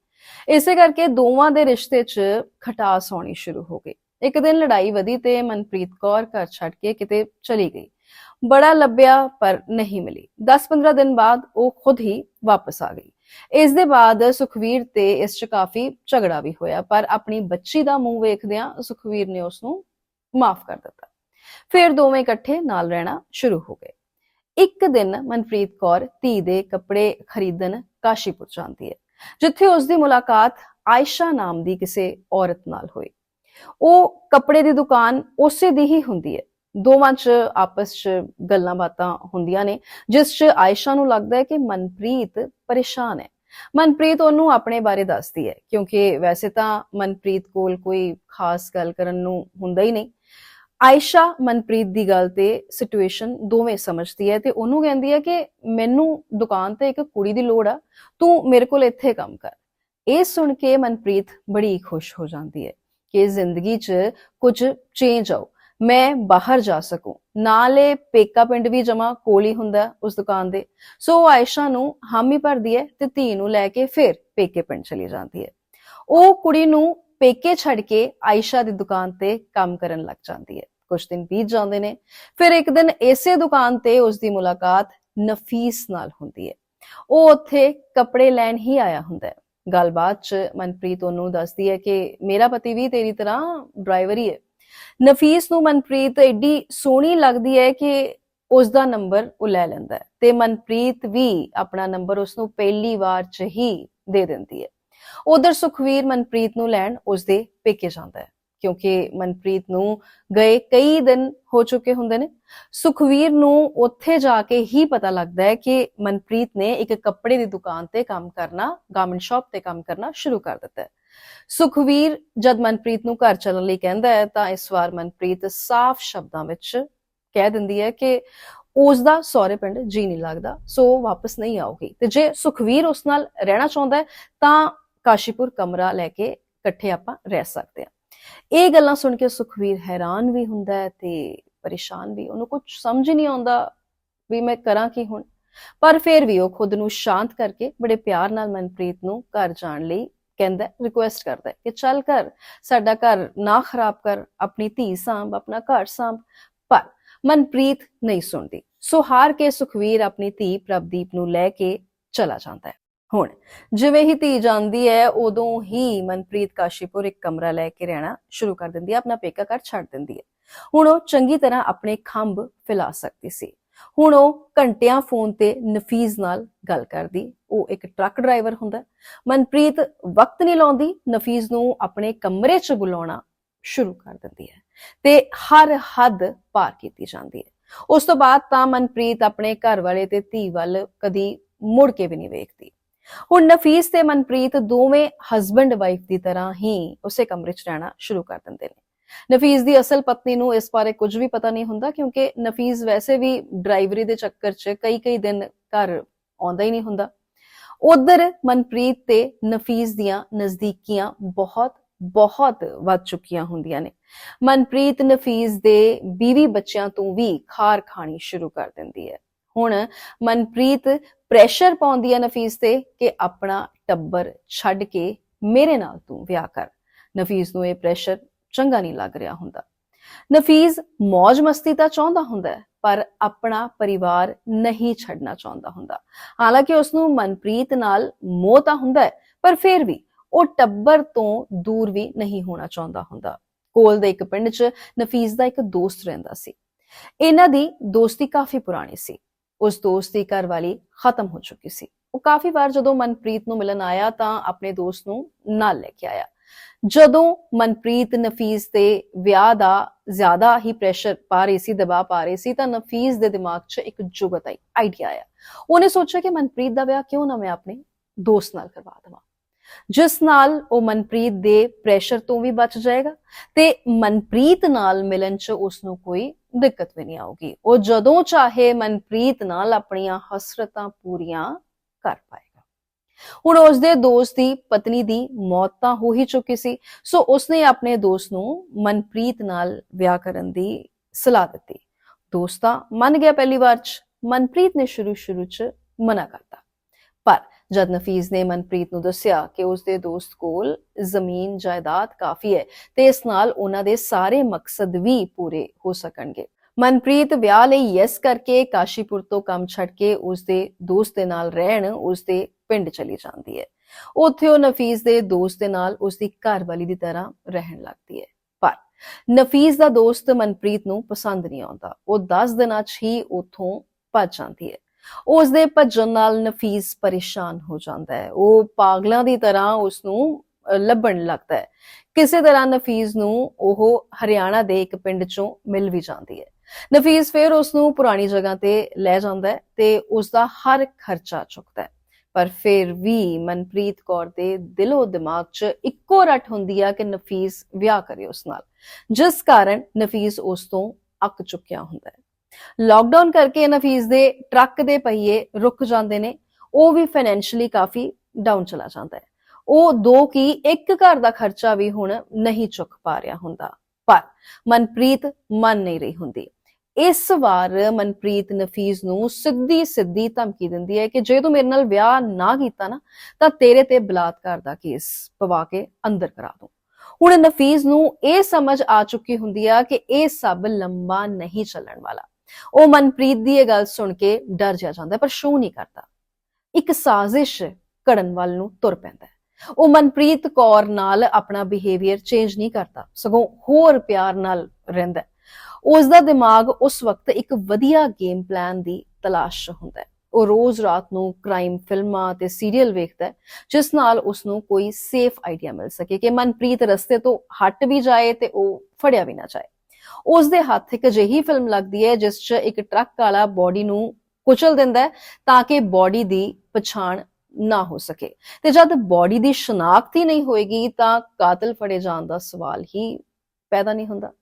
ਇਸੇ ਕਰਕੇ ਦੋਵਾਂ ਦੇ ਰਿਸ਼ਤੇ 'ਚ ਖਟਾਸ ਆਉਣੀ ਸ਼ੁਰੂ ਹੋ ਗਈ। ਇੱਕ ਦਿਨ ਲੜਾਈ ਵਧੀ ਤੇ ਮਨਪ੍ਰੀਤ ਕੌਰ ਘਰ ਛੱਡ ਕੇ ਕਿਤੇ ਚਲੀ ਗਈ। ਬੜਾ ਲੱਭਿਆ ਪਰ ਨਹੀਂ ਮਿਲੀ। 10-15 ਦਿਨ ਬਾਅਦ ਉਹ ਖੁਦ ਹੀ ਵਾਪਸ ਆ ਗਈ। ਇਸ ਦੇ ਬਾਅਦ ਸੁਖਵੀਰ ਤੇ ਇਸ 'ਚ ਕਾਫੀ ਝਗੜਾ ਵੀ ਹੋਇਆ, ਪਰ ਆਪਣੀ ਬੱਚੀ ਦਾ ਮੂੰਹ ਵੇਖਦਿਆਂ ਸੁਖਵੀਰ ਨੇ ਉਸ ਨੂੰ ਮਾਫ ਕਰ ਦਿੱਤਾ। ਫਿਰ ਦੋਵੇਂ ਇਕੱਠੇ ਨਾਲ ਰਹਿਣਾ ਸ਼ੁਰੂ ਹੋ ਗਏ। ਇੱਕ ਦਿਨ ਮਨਪ੍ਰੀਤ ਕੌਰ ਧੀ ਦੇ ਕੱਪੜੇ ਖਰੀਦਣ ਕਾਸ਼ੀਪੁਰ ਜਾਂਦੀ ਹੈ। ਜਿੱਥੇ ਉਸ ਦੀ ਮੁਲਾਕਾਤ ਆਇਸ਼ਾ ਨਾਮ ਦੀ ਕਿਸੇ ਔਰਤ ਨਾਲ ਹੋਈ। ਉਹ ਕੱਪੜੇ ਦੀ ਦੁਕਾਨ ਉਸੇ ਦੀ ਹੀ ਹੁੰਦੀ ਹੈ। ਦੋਵਾਂ 'ਚ ਆਪਸ 'ਚ ਗੱਲਾਂ ਬਾਤਾਂ ਹੁੰਦੀਆਂ ਨੇ, ਜਿਸ 'ਚ ਆਇਸ਼ਾ ਨੂੰ ਲੱਗਦਾ ਹੈ ਕਿ ਮਨਪ੍ਰੀਤ ਪਰੇਸ਼ਾਨ ਹੈ। ਮਨਪ੍ਰੀਤ ਉਹਨੂੰ ਆਪਣੇ ਬਾਰੇ ਦੱਸਦੀ ਹੈ, ਕਿਉਂਕਿ ਵੈਸੇ ਤਾਂ ਮਨਪ੍ਰੀਤ ਕੋਲ ਕੋਈ ਖਾਸ ਗੱਲ ਕਰਨ ਨੂੰ ਹੁੰਦਾ ਹੀ ਨਹੀਂ। ਆਇਸ਼ਾ ਮਨਪ੍ਰੀਤ ਦੀ ਗੱਲ ਤੇ ਸਿਚੁਏਸ਼ਨ ਦੋਵੇਂ ਸਮਝਦੀ ਹੈ ਤੇ ਉਹਨੂੰ ਕਹਿੰਦੀ ਹੈ ਕਿ ਮੈਨੂੰ ਦੁਕਾਨ ਤੇ ਇੱਕ ਕੁੜੀ ਦੀ ਲੋੜ ਆ, ਤੂੰ ਮੇਰੇ ਕੋਲ ਇੱਥੇ ਕੰਮ ਕਰ। ਇਹ ਸੁਣ ਕੇ ਮਨਪ੍ਰੀਤ ਬੜੀ ਖੁਸ਼ ਹੋ ਜਾਂਦੀ ਹੈ ਕਿ ਜ਼ਿੰਦਗੀ 'ਚ ਕੁਝ ਚੇਂਜ ਆਉ ਮੈਂ ਬਾਹਰ ਜਾ ਸਕੂੰ। ਨਾਲੇ ਪੇਕਾ ਪਿੰਡ ਵੀ ਜਮਾ ਕੋਲ ਹੀ ਹੁੰਦਾ ਉਸ ਦੁਕਾਨ ਦੇ। ਸੋ ਉਹ ਆਇਸ਼ਾ ਨੂੰ ਹਾਮੀ ਭਰਦੀ ਹੈ ਤੇ ਧੀ ਨੂੰ ਲੈ ਕੇ ਫਿਰ ਪੇਕੇ ਪਿੰਡ ਚਲੀ ਜਾਂਦੀ ਹੈ। ਉਹ ਕੁੜੀ ਨੂੰ ਪੇਕੇ ਛੱਡ ਕੇ ਆਇਸ਼ਾ ਦੀ ਦੁਕਾਨ ਤੇ ਕੰਮ ਕਰਨ ਲੱਗ ਜਾਂਦੀ ਹੈ। ਕੁਝ ਦਿਨ ਬੀਤ ਜਾਂਦੇ ਨੇ, ਫਿਰ ਇੱਕ ਦਿਨ ਇਸੇ ਦੁਕਾਨ ਤੇ ਉਸ ਦੀ ਮੁਲਾਕਾਤ ਨਫੀਸ ਨਾਲ ਹੁੰਦੀ ਹੈ। ਉਹ ਉੱਥੇ ਕੱਪੜੇ ਲੈਣ ਹੀ ਆਇਆ ਹੁੰਦਾ ਹੈ। ਗੱਲਬਾਤ 'ਚ ਮਨਪ੍ਰੀਤ ਉਹਨੂੰ ਦੱਸਦੀ ਹੈ ਕਿ ਮੇਰਾ ਪਤੀ ਵੀ ਤੇਰੀ ਤਰ੍ਹਾਂ ਡਰਾਈਵਰ ਹੀ ਹੈ। ਨਫੀਸ ਨੂੰ ਮਨਪ੍ਰੀਤ ਏਡੀ ਸੋਹਣੀ ਲੱਗਦੀ ਹੈ ਕਿ ਉਸ ਦਾ ਨੰਬਰ ਉਹ ਲੈ ਲੈਂਦਾ ਹੈ ਤੇ ਮਨਪ੍ਰੀਤ ਵੀ ਆਪਣਾ ਨੰਬਰ ਉਸ ਨੂੰ ਪਹਿਲੀ ਵਾਰ 'ਚ ਹੀ ਦੇ ਦਿੰਦੀ ਹੈ। ਉਧਰ ਸੁਖਵੀਰ ਮਨਪ੍ਰੀਤ ਨੂੰ ਲੈਣ ਉਸਦੇ ਪੇਕੇ ਜਾਂਦਾ ਹੈ, ਕਿਉਂਕਿ ਮਨਪ੍ਰੀਤ ਨੂੰ ਗਏ ਕਈ ਦਿਨ ਹੋ ਚੁੱਕੇ ਹੁੰਦੇ ਨੇ। ਸੁਖਵੀਰ ਨੂੰ ਉੱਥੇ ਜਾ ਕੇ ਹੀ ਪਤਾ ਲੱਗਦਾ ਹੈ ਕਿ ਮਨਪ੍ਰੀਤ ਨੇ ਇੱਕ ਕੱਪੜੇ ਦੀ ਦੁਕਾਨ ਤੇ ਕੰਮ ਕਰਨਾ ਗਾਰਮੈਂਟ ਸ਼ਾਪ ਤੇ ਕੰਮ ਕਰਨਾ ਸ਼ੁਰੂ ਕਰ ਦਿੱਤਾ ਹੈ। ਸੁਖਵੀਰ ਜਦ ਮਨਪ੍ਰੀਤ ਨੂੰ ਘਰ ਚੱਲਣ ਲਈ ਕਹਿੰਦਾ ਹੈ, ਤਾਂ ਇਸ ਵਾਰ ਮਨਪ੍ਰੀਤ ਸਾਫ਼ ਸ਼ਬਦਾਂ ਵਿੱਚ ਕਹਿ ਦਿੰਦੀ ਹੈ ਕਿ ਉਸ ਦਾ ਸਹੁਰੇ ਪਿੰਡ ਜੀ ਨਹੀਂ ਲੱਗਦਾ, ਸੋ ਉਹ ਵਾਪਸ ਨਹੀਂ ਆਉਗੀ। ਤੇ ਜੇ ਸੁਖਵੀਰ ਉਸ ਨਾਲ ਰਹਿਣਾ ਚਾਹੁੰਦਾ ਹੈ, ਤਾਂ ਕਾਸ਼ੀਪੁਰ ਕਮਰਾ ਲੈ ਕੇ ਇਕੱਠੇ ਆਪਾਂ ਰਹਿ ਸਕਦੇ ਹਾਂ। ਇਹ ਗੱਲਾਂ ਸੁਣ ਕੇ ਸੁਖਵੀਰ ਹੈਰਾਨ ਵੀ ਹੁੰਦਾ ਹੈ ਤੇ ਪਰੇਸ਼ਾਨ ਵੀ, ਉਹਨੂੰ ਕੁਝ ਸਮਝ ਹੀ ਨਹੀਂ ਆਉਂਦਾ ਵੀ ਮੈਂ ਕਰਾਂ ਕੀ ਹੁਣ। ਪਰ ਫਿਰ ਵੀ ਉਹ ਖੁਦ ਨੂੰ ਸ਼ਾਂਤ ਕਰਕੇ ਬੜੇ ਪਿਆਰ ਨਾਲ ਮਨਪ੍ਰੀਤ ਨੂੰ ਘਰ ਜਾਣ ਲਈ ਕਹਿੰਦਾ ਰਿਕੁਐਸਟ ਕਰਦਾ ਕਿ ਚੱਲ ਕਰ ਸਾਡਾ ਘਰ ਨਾ ਖਰਾਬ ਕਰ, ਆਪਣੀ ਧੀ ਸਾਂਭ, ਆਪਣਾ ਘਰ ਸਾਂਭ। ਪਰ ਮਨਪ੍ਰੀਤ ਨਹੀਂ ਸੁਣਦੀ। ਸੋ ਹਾਰ ਕੇ ਸੁਖਵੀਰ ਆਪਣੀ ਧੀ ਪ੍ਰਭਦੀਪ ਨੂੰ ਲੈ ਕੇ ਚਲਾ ਜਾਂਦਾ ਹੈ। ਹੁਣ, ਜਿਵੇਂ ਹੀ ਧੀ ਜਾਂਦੀ ਹੈ, ਉਦੋਂ ਹੀ ਮਨਪ੍ਰੀਤ ਕਾਸ਼ੀਪੁਰ ਇੱਕ ਕਮਰਾ ਲੈ ਕੇ ਰਹਿਣਾ ਸ਼ੁਰੂ ਕਰ ਦਿੰਦੀ ਹੈ, ਆਪਣਾ ਪੇਕਾ ਘਰ ਛੱਡ ਦਿੰਦੀ ਹੈ। ਹੁਣ ਉਹ ਚੰਗੀ ਤਰ੍ਹਾਂ ਆਪਣੇ ਖੰਭ ਫੈਲਾ ਸਕਦੀ ਸੀ। ਹੁਣ ਉਹ ਘੰਟਿਆਂ ਫੋਨ ਤੇ ਨਫੀਜ਼ ਨਾਲ ਗੱਲ ਕਰਦੀ। ਉਹ ਇੱਕ ਟਰੱਕ ਡਰਾਈਵਰ ਹੁੰਦਾ। ਮਨਪ੍ਰੀਤ ਵਕਤ ਨਹੀਂ ਲਾਉਂਦੀ ਨਫੀਜ਼ ਨੂੰ ਆਪਣੇ ਕਮਰੇ 'ਚ ਬੁਲਾਉਣਾ ਸ਼ੁਰੂ ਕਰ ਦਿੰਦੀ ਹੈ ਤੇ ਹਰ ਹੱਦ ਪਾਰ ਕੀਤੀ ਜਾਂਦੀ ਹੈ। ਉਸ ਤੋਂ ਬਾਅਦ ਤਾਂ ਮਨਪ੍ਰੀਤ ਆਪਣੇ ਘਰ ਵਾਲੇ ਤੇ ਧੀ ਵੱਲ ਕਦੀ ਮੁੜ ਕੇ ਵੀ ਨਹੀਂ ਵੇਖਦੀ। ਹੁਣ ਨਫੀਸ ਤੇ ਮਨਪ੍ਰੀਤ ਦੋਵੇਂ ਹਸਬੰਡ ਵਾਈਫ ਦੀ ਤਰ੍ਹਾਂ ਹੀ ਉਸੇ ਕਮਰੇ 'ਚ ਰਹਿਣਾ ਸ਼ੁਰੂ ਕਰ ਦਿੰਦੇ ਨੇ। ਨਫੀਸ ਦੀ ਅਸਲ ਪਤਨੀ ਨੂੰ ਇਸ ਬਾਰੇ ਕੁਝ ਵੀ ਪਤਾ ਨਹੀਂ ਹੁੰਦਾ ਕਿਉਂਕਿ ਨਫੀਸ ਵੈਸੇ ਵੀ ਡਰਾਈਵਰੀ ਦੇ ਚੱਕਰ 'ਚ ਕਈ ਕਈ ਦਿਨ ਘਰ ਆਉਂਦਾ ਹੀ ਨਹੀਂ ਹੁੰਦਾ। ਉਧਰ ਮਨਪ੍ਰੀਤ ਤੇ ਨਫੀਸ ਦੀਆਂ ਨਜ਼ਦੀਕੀਆਂ ਬਹੁਤ ਬਹੁਤ ਵੱਧ ਚੁੱਕੀਆਂ ਹੁੰਦੀਆਂ ਨੇ। ਮਨਪ੍ਰੀਤ ਨਫੀਸ ਦੇ ਬੀਵੀ ਬੱਚਿਆਂ ਤੋਂ ਵੀ ਖਾਰ ਖਾਣੀ ਸ਼ੁਰੂ ਕਰ ਦਿੰਦੀ ਹੈ। ਹੁਣ ਮਨਪ੍ਰੀਤ ਪ੍ਰੈਸ਼ਰ ਪਾਉਂਦੀ ਹੈ ਨਫੀਸ ਤੇ ਕਿ ਆਪਣਾ ਟੱਬਰ ਛੱਡ ਕੇ ਮੇਰੇ ਨਾਲ ਤੂੰ ਵਿਆਹ ਕਰ। ਨਫੀਸ ਨੂੰ ਇਹ ਪ੍ਰੈਸ਼ਰ ਚੰਗਾ ਨਹੀਂ ਲੱਗ ਰਿਹਾ ਹੁੰਦਾ। ਨਫੀਸ ਮौज ਮਸਤੀ ਤਾਂ ਚਾਹੁੰਦਾ ਹੁੰਦਾ ਹੈ, ਪਰ ਆਪਣਾ ਪਰਿਵਾਰ ਨਹੀਂ ਛੱਡਣਾ ਚਾਹੁੰਦਾ ਹੁੰਦਾ। ਹਾਲਾਂਕਿ ਉਸ ਨੂੰ ਮਨਪ੍ਰੀਤ ਨਾਲ ਮੋਹ ਤਾਂ ਹੁੰਦਾ ਹੈ, ਪਰ ਫਿਰ ਵੀ ਉਹ ਟੱਬਰ ਤੋਂ ਦੂਰ ਵੀ ਨਹੀਂ ਹੋਣਾ ਚਾਹੁੰਦਾ ਹੁੰਦਾ। ਕੋਲ ਦੇ ਇੱਕ ਪਿੰਡ 'ਚ ਨਫੀਸ ਦਾ ਇੱਕ ਦੋਸਤ ਰਹਿੰਦਾ ਸੀ। ਇਹਨਾਂ ਦੀ ਦੋਸਤੀ ਕਾਫੀ ਪੁਰਾਣੀ ਸੀ। ਉਸ ਦੋਸਤ ਦੀ ਘਰਵਾਲੀ ਖਤਮ ਹੋ ਚੁੱਕੀ ਸੀ। ਉਹ ਕਾਫੀ ਵਾਰ ਜਦੋਂ ਮਨਪ੍ਰੀਤ ਨੂੰ ਮਿਲਣ ਆਇਆ ਤਾਂ ਆਪਣੇ ਦੋਸਤ ਨੂੰ ਨਾਲ ਲੈ ਕੇ ਆਇਆ। ਜਦੋਂ ਮਨਪ੍ਰੀਤ ਨਫੀਸ ਦੇ ਵਿਆਹ ਦਾ ਜ਼ਿਆਦਾ ਹੀ ਪ੍ਰੈਸ਼ਰ ਪਾ ਰਹੀ ਸੀ, ਦਬਾਅ ਪਾ ਰਹੀ ਸੀ, ਤਾਂ ਨਫੀਸ ਦੇ ਦਿਮਾਗ 'ਚ ਇੱਕ ਜੁਗਤ ਆਈ ਆਈਡੀਆ ਆਇਆ। ਉਹਨੇ ਸੋਚਿਆ ਕਿ ਮਨਪ੍ਰੀਤ ਦਾ ਵਿਆਹ ਕਿਉਂ ਨਾ ਮੈਂ ਆਪਣੇ ਦੋਸਤ ਨਾਲ ਕਰਵਾ ਦੇਵਾਂ। ਜਿਸ ਨਾਲ ਉਹ ਮਨਪ੍ਰੀਤ ਦੇ ਪ੍ਰੈਸ਼ਰ ਤੋਂ ਵੀ ਬਚ ਜਾਏਗਾ ਤੇ ਮਨਪ੍ਰੀਤ ਨਾਲ ਮਿਲਣ 'ਚ ਉਸ ਨੂੰ ਕੋਈ ਦਿੱਕਤ ਵੀ ਨਹੀਂ ਆਊਗੀ। ਉਹ ਜਦੋਂ ਚਾਹੇ ਮਨਪ੍ਰੀਤ ਨਾਲ ਆਪਣੀਆਂ ਹਸਰਤਾਂ ਪੂਰੀਆਂ ਕਰ ਪਾਏਗਾ। ਹੁਣ ਉਸ ਦੇ ਦੋਸਤ ਦੀ ਪਤਨੀ ਦੀ ਮੌਤ ਤਾਂ ਹੋ ਹੀ ਚੁੱਕੀ ਸੀ, ਸੋ ਉਸਨੇ ਆਪਣੇ ਦੋਸਤ ਨੂੰ ਮਨਪ੍ਰੀਤ ਨਾਲ ਵਿਆਹ ਕਰਨ ਦੀ ਸਲਾਹ ਦਿੱਤੀ। ਦੋਸਤ ਮੰਨ ਗਿਆ ਪਹਿਲੀ ਵਾਰ 'ਚ, ਮਨਪ੍ਰੀਤ ਨੇ ਸ਼ੁਰੂ ਸ਼ੁਰੂ 'ਚ ਮਨਾ ਕਰਤਾ। ਪਰ ਜਦ ਨਫ਼ੀਜ਼ ਨੇ ਮਨਪ੍ਰੀਤ ਨੂੰ ਦੱਸਿਆ ਕਿ ਉਸ ਦੇ ਦੋਸਤ ਕੋਲ ਜ਼ਮੀਨ ਜਾਇਦਾਦ ਕਾਫੀ ਹੈ ਤੇ ਇਸ ਨਾਲ ਉਹਨਾਂ ਦੇ ਸਾਰੇ ਮਕਸਦ ਵੀ ਪੂਰੇ ਹੋ ਸਕਣਗੇ। ਮਨਪ੍ਰੀਤ ਵਿਆਹ ਲਈ ਯੈਸ ਕਰਕੇ ਕਾਸ਼ੀਪੁਰ ਤੋਂ ਕੰਮ ਛੱਡ ਕੇ ਉਸ ਦੇ ਦੋਸਤ ਦੇ ਨਾਲ ਰਹਿਣ ਉਸ ਦੇ ਪਿੰਡ ਚਲੀ ਜਾਂਦੀ ਹੈ। ਉੱਥੇ ਉਹ ਨਫ਼ੀਜ਼ ਦੇ ਦੋਸਤ ਦੇ ਨਾਲ ਉਸ ਦੀ ਘਰਵਾਲੀ ਦੀ ਤਰ੍ਹਾਂ ਰਹਿਣ ਲੱਗਦੀ ਹੈ। ਪਰ ਨਫ਼ੀਜ਼ ਦਾ ਦੋਸਤ ਮਨਪ੍ਰੀਤ ਨੂੰ ਪਸੰਦ ਨਹੀਂ ਆਉਂਦਾ। ਉਹ 10 ਦਿਨਾਂ 'ਚ ਹੀ ਉੱਥੋਂ ਭੱਜ ਜਾਂਦੀ ਹੈ। ਉਸ ਦੇ ਭੱਜਣ ਨਾਲ ਨਫੀਸ ਪਰੇਸ਼ਾਨ ਹੋ ਜਾਂਦਾ ਹੈ। ਉਹ ਪਾਗਲਾਂ ਦੀ ਤਰ੍ਹਾਂ ਉਸ ਨੂੰ ਲੱਭਣ ਲੱਗਦਾ ਹੈ। ਕਿਸੇ ਤਰ੍ਹਾਂ ਨਫੀਸ ਨੂੰ ਉਹ ਹਰਿਆਣਾ ਦੇ ਇੱਕ ਪਿੰਡ ਚੋਂ ਮਿਲ ਵੀ ਜਾਂਦੀ ਹੈ। ਨਫੀਸ ਫਿਰ ਉਸ ਨੂੰ ਪੁਰਾਣੀ ਜਗ੍ਹਾ ਤੇ ਲੈ ਜਾਂਦਾ ਹੈ ਤੇ ਉਸ ਦਾ ਹਰ ਖਰਚਾ ਚੁੱਕਦਾ ਹੈ। ਪਰ ਫਿਰ ਵੀ ਮਨਪ੍ਰੀਤ ਕੌਰ ਦੇ ਦਿਲੋਂ ਦਿਮਾਗ 'ਚ ਇੱਕੋ ਰੱਟ ਹੁੰਦੀ ਆ ਕਿ ਨਫੀਸ ਵਿਆਹ ਕਰੇ ਉਸ ਨਾਲ। ਜਿਸ ਕਾਰਨ ਨਫੀਸ ਉਸ ਤੋਂ ਅੱਕ ਚੁੱਕਿਆ ਹੁੰਦਾ ਹੈ। ਲਾਕਡਾਊਨ ਕਰਕੇ ਨਫੀਸ ਦੇ ਟਰੱਕ ਦੇ ਪਹੀਏ ਰੁਕ ਜਾਂਦੇ ਨੇ, ਉਹ ਵੀ ਫਾਈਨੈਂਸ਼ੀਅਲੀ ਕਾਫੀ ਡਾਊਨ ਚਲਾ ਜਾਂਦਾ ਹੈ। ਉਹ ਦੋ ਕੀ, ਇੱਕ ਘਰ ਦਾ ਖਰਚਾ ਵੀ ਹੁਣ ਨਹੀਂ ਚੁੱਕ ਪਾ ਰਿਹਾ ਹੁੰਦਾ, ਪਰ ਮਨਪ੍ਰੀਤ ਮੰਨ ਨਹੀਂ ਰਹੀ ਹੁੰਦੀ। ਇਸ ਵਾਰ ਮਨਪ੍ਰੀਤ ਨਫ਼ੀਜ਼ ਨੂੰ ਸਿੱਧੀ ਸਿੱਧੀ ਧਮਕੀ ਦਿੰਦੀ ਹੈ ਕਿ ਜੇ ਤੂੰ ਮੇਰੇ ਨਾਲ ਵਿਆਹ ਨਾ ਕੀਤਾ ਨਾ, ਤਾਂ ਤੇਰੇ ਤੇ ਬਲਾਤਕਾਰ ਦਾ ਕੇਸ ਪਵਾ ਕੇ ਅੰਦਰ ਕਰਾ ਦੂੰ। ਹੁਣ ਨਫ਼ੀਜ਼ ਨੂੰ ਇਹ ਸਮਝ ਆ ਚੁੱਕੀ ਹੁੰਦੀ ਆ ਕਿ ਇਹ ਸਭ ਲੰਬਾ ਨਹੀਂ ਚੱਲਣ ਵਾਲਾ। ਉਹ ਮਨਪ੍ਰੀਤ ਦੀ ਇਹ ਗੱਲ ਸੁਣ ਕੇ ਡਰ ਜਾ ਜਾਂਦਾ ਪਰ ਸ਼ੋ ਨਹੀਂ ਕਰਦਾ। ਇੱਕ ਸਾਜ਼ਿਸ਼ ਘੜਨ ਵੱਲ ਨੂੰ ਤੁਰ ਪੈਂਦਾ ਉਹ ਮਨਪ੍ਰੀਤ ਕੌਰ ਨਾਲ ਆਪਣਾ ਬਿਹੇਵੀਅਰ ਚੇਂਜ ਨਹੀਂ ਕਰਦਾ, ਸਗੋਂ ਹੋਰ ਪਿਆਰ ਨਾਲ ਰਹਿੰਦਾ ਹੈ। ਉਸ ਦਾ ਦਿਮਾਗ ਉਸ ਵਕਤ ਇੱਕ ਵਧੀਆ ਗੇਮ ਪਲਾਨ ਦੀ ਤਲਾਸ਼ ਹੁੰਦਾ ਹੈ। ਉਹ ਰੋਜ਼ ਰਾਤ ਨੂੰ ਕ੍ਰਾਈਮ ਫਿਲਮਾਂ ਤੇ ਸੀਰੀਅਲ ਵੇਖਦਾ ਜਿਸ ਨਾਲ ਉਸ ਨੂੰ ਕੋਈ ਸੇਫ ਆਈਡੀਆ ਮਿਲ ਸਕੇ ਕਿ ਮਨਪ੍ਰੀਤ ਰਸਤੇ ਤੋਂ ਹਟ ਵੀ ਜਾਏ ਤੇ ਉਹ ਫੜਿਆ ਵੀ ਨਾ ਜਾਏ। ਉਸ ਦੇ ਹੱਥ ਇੱਕ ਅਜਿਹੀ ਫਿਲਮ ਲੱਗਦੀ ਹੈ ਜਿਸ 'ਚ ਇੱਕ ਟਰੱਕ ਵਾਲਾ ਬੋਡੀ ਨੂੰ ਕੁਚਲ ਦਿੰਦਾ ਹੈ ਤਾਂ ਕਿ ਬੋਡੀ ਦੀ ਪਛਾਣ ਨਾ ਹੋ ਸਕੇ। ਤੇ ਜਦ ਬੋਡੀ ਦੀ ਸ਼ਨਾਖਤ ਹੀ ਨਹੀਂ ਹੋਏਗੀ ਤਾਂ ਕਾਤਲ ਫੜੇ ਜਾਣ ਦਾ ਸਵਾਲ ਹੀ ਪੈਦਾ ਨਹੀਂ ਹੁੰਦਾ।